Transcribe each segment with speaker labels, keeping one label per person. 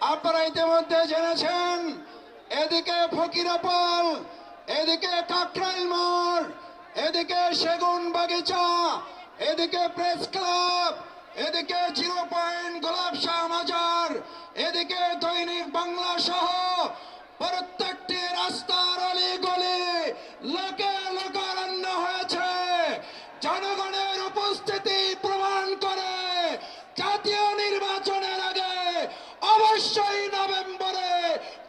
Speaker 1: আপনারা ইতিমধ্যে জেনেছেন, এদিকে ফকিরাপাল এদিকে কাকরাইল মোড়, এদিকে সেগুন বাগিচা, এদিকে প্রেস ক্লাব, এদিকে জিরো পয়েন্ট গোলাপ শাহ মাজার, এদিকে অবশ্যই নভেম্বরে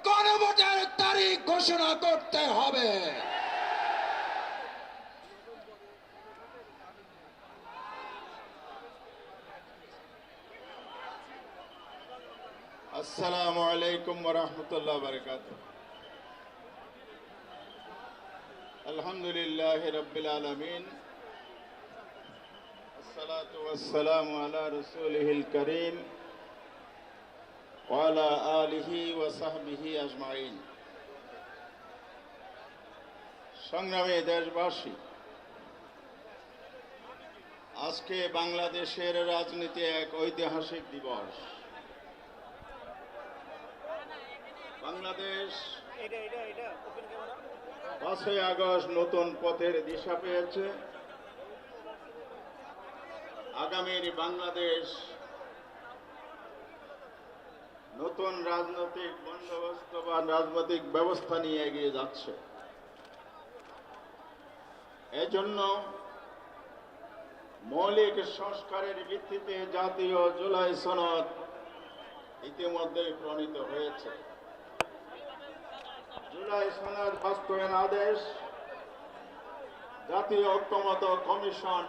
Speaker 1: গণভোটের তারিখ ঘোষণা করতে হবে
Speaker 2: আসসালামু আলাইকুম রহমতুল্লাহ বরকাত আলহামদুলিল্লাহ রবিল আলমিন الصلاة والسلام على رسوله الكريم وعلى آله وصحبه أجمعين সংগ্রামী দেশবাসী আজকে বাংলাদেশের রাজনীতি এক ঐতিহাসিক দিবস বাংলাদেশ পাঁচই আগস্ট নতুন পথের দিশা পেয়েছে আগামীর বাংলাদেশ নতুন রাজনৈতিক বন্দোবস্ত বা রাজনৈতিক ব্যবস্থা নিয়ে এগিয়ে যাচ্ছে। এজন্য মৌলিক সংস্কারের ভিত্তিতে জাতীয় জুলাই সনদ ইতিমধ্যেই প্রণীত হয়েছে। জুলাই সনদ বাস্তবায়ন আদেশ, জাতীয় ঐক্যমত কমিশন,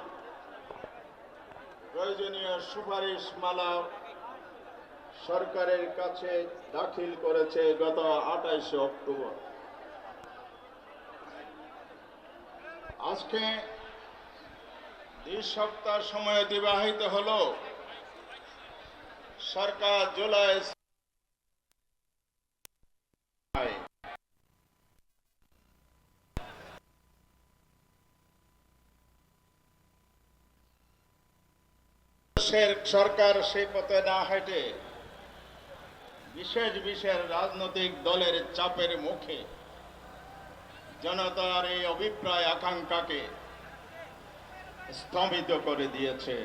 Speaker 2: প্রয়োজনীয় সুপারিশ মালা সরকারের কাছে দাখিল করেছে গত আঠাইশে অক্টোবর। আজকে দুই সপ্তাহ সময় অতিবাহিত হলো সরকার জুলাই সরকার সেই পথে না হেঁটে বিশেষ বিশেষ রাজনৈতিক দলের চাপের মুখে জনতার এই অভিপ্রায় আকাঙ্ক্ষাকে স্তম্ভিত করে দিয়েছে।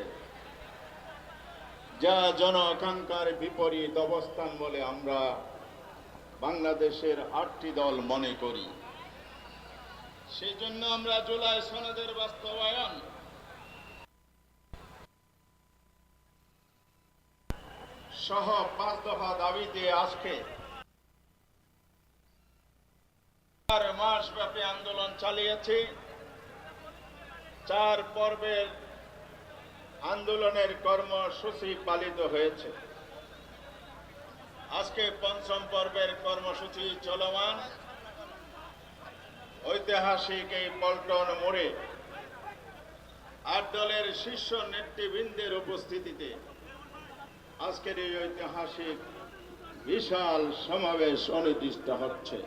Speaker 2: যা জন আকাঙ্ক্ষার বিপরীত অবস্থান বলে আমরা বাংলাদেশের আটটি দল মনে করি। সেই জন্য আমরা জুলাই সনদের বাস্তবায়ন সহ পাঁচ দফা দাবিতে আজকে চার মাস ব্যাপী আন্দোলন চালিয়েছি। চার পর্বের আন্দোলনের কর্মসূচি পালিত হয়েছে। আজকে পঞ্চম পর্বের কর্মসূচি চলমান। ঐতিহাসিক এই পল্টন মোড়ে আট দলের শীর্ষ নেতৃবৃন্দের উপস্থিতিতে আজকের এই ঐতিহাসিক বিশাল সমাবেশ অনির্দিষ্ট হচ্ছে।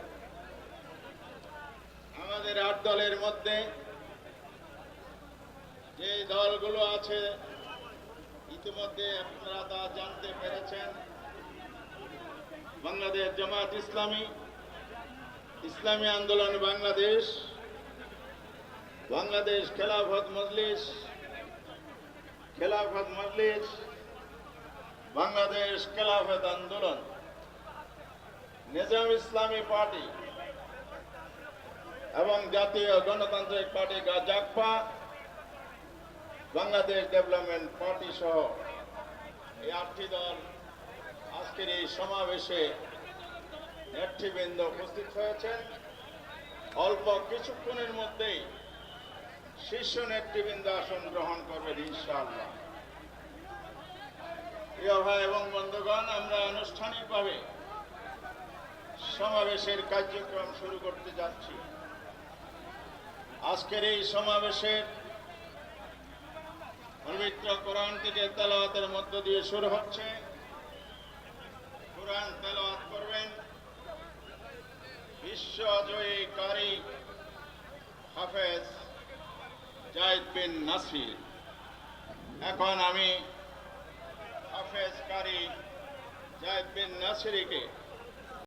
Speaker 2: আমাদের আট দলের মধ্যে যে দলগুলো আছে, ইতিমধ্যে আপনারা তা জানতে পেরেছেন। বাংলাদেশ জামাত ইসলামী ইসলামী আন্দোলন বাংলাদেশ বাংলাদেশ খেলাফত মজলিস খেলাফত মজলিস বাংলাদেশ খেলাফত আন্দোলন, নিজাম ইসলামী পার্টি এবং Jatiya Ganatantrik party Jagpa Bangladesh development party সহ এই আটটি দল আজকের এই সমাবেশে নেতৃবৃন্দ উপস্থিত হয়েছেন। অল্প কিছুক্ষণের মধ্যেই শীর্ষ নেতৃবৃন্দ আসন গ্রহণ করবেন ইনশাআল্লাহ। এবং বন্ধুগণ, আমরা আনুষ্ঠানিকভাবে সমাবেশের কার্যক্রম শুরু করতে যাচ্ছি। আজকের এই সমাবেশের পবিত্র কোরআন থেকে তেলাওয়াতের মধ্য দিয়ে শুরু হচ্ছে। কোরআন তেলাওয়াত করবেন। বিশ্বজয়ী কারি হাফেজ জাহিদ বিন নাসির। এখন আমি হাফেজ কারি জায়দ বিন নাসেরিকে